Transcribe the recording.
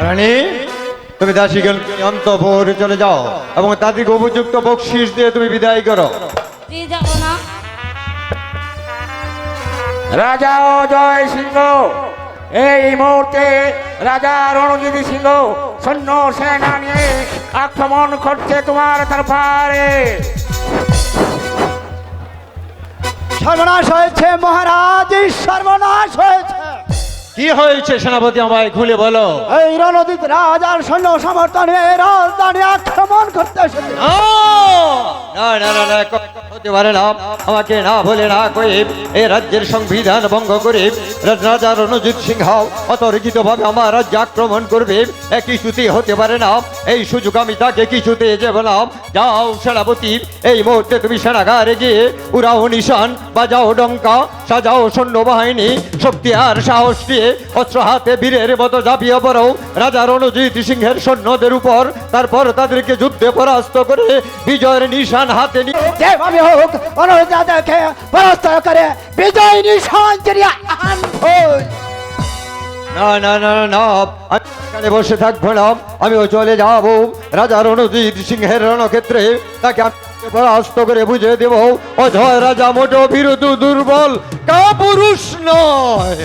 রানী তুমি দাসীগণ অন্তপুর চলে যাও এবং তাদেরকে উপযুক্ত বকশিস দিয়ে তুমি বিদায় করো। যাব না। রাজা অজয় সিংহ এই মুহূর্তে রাজা রণজিৎ সিংহ সৈন্য সেনা নিয়ে আক্রমণ করছে তোমার দরবারে। সর্বনাশ হয়েছে মহারাজ সর্বনাশ হয়েছে। কি হয়েছে সেনাপতি আমায় খুলে বলো? এই রণজিৎ রাজার সৈন্য সমর্থনে রাজধানী আক্রমণ করতে এসেছে। না না না না ক- হতে পারে না, আমাকে না বলে না করে এই রাজ্যের সংবিধান ভঙ্গ করে রাজা রণজিৎ সিংহ অতর্কিত ভাবে আমার রাজ্য আক্রমণ করবে। এ কিছুতে হতে পারে না, এই সুযোগ আমি তাকে কিছুতে যাব না। যাও সেনাপতি, এই মুহূর্তে তুমি সেনাগারে গিয়ে উড়াও নিশান, বাজাও ডঙ্কা, সাজাও সৈন্যবাহিনী, শক্তি আর সাহস দিয়ে অস্ত্র হাতে বীরের মতো ঝাঁপিয়ে পড়ো। রাজা রণজিৎ সিংহের সৈন্যদের উপর, তারপর তাদেরকে যুদ্ধে পরাস্ত করে বিজয়ের নিশান হাতে নিয়ে হোক অনুরাজাকে পরাস্ত করে বিজয় নিশান চিরিয়া আনব না না না না, আমি এখানে বসে থাকব না। আমিও চলে যাব। রাজা রণজিৎ সিংহের রণক্ষেত্রে তাকে আমি পরাস্ত করে বুঝিয়ে দেব। অজয় রাজা মোটো বিরুদ্ধ দুর্বল কাপুরুষ নয়।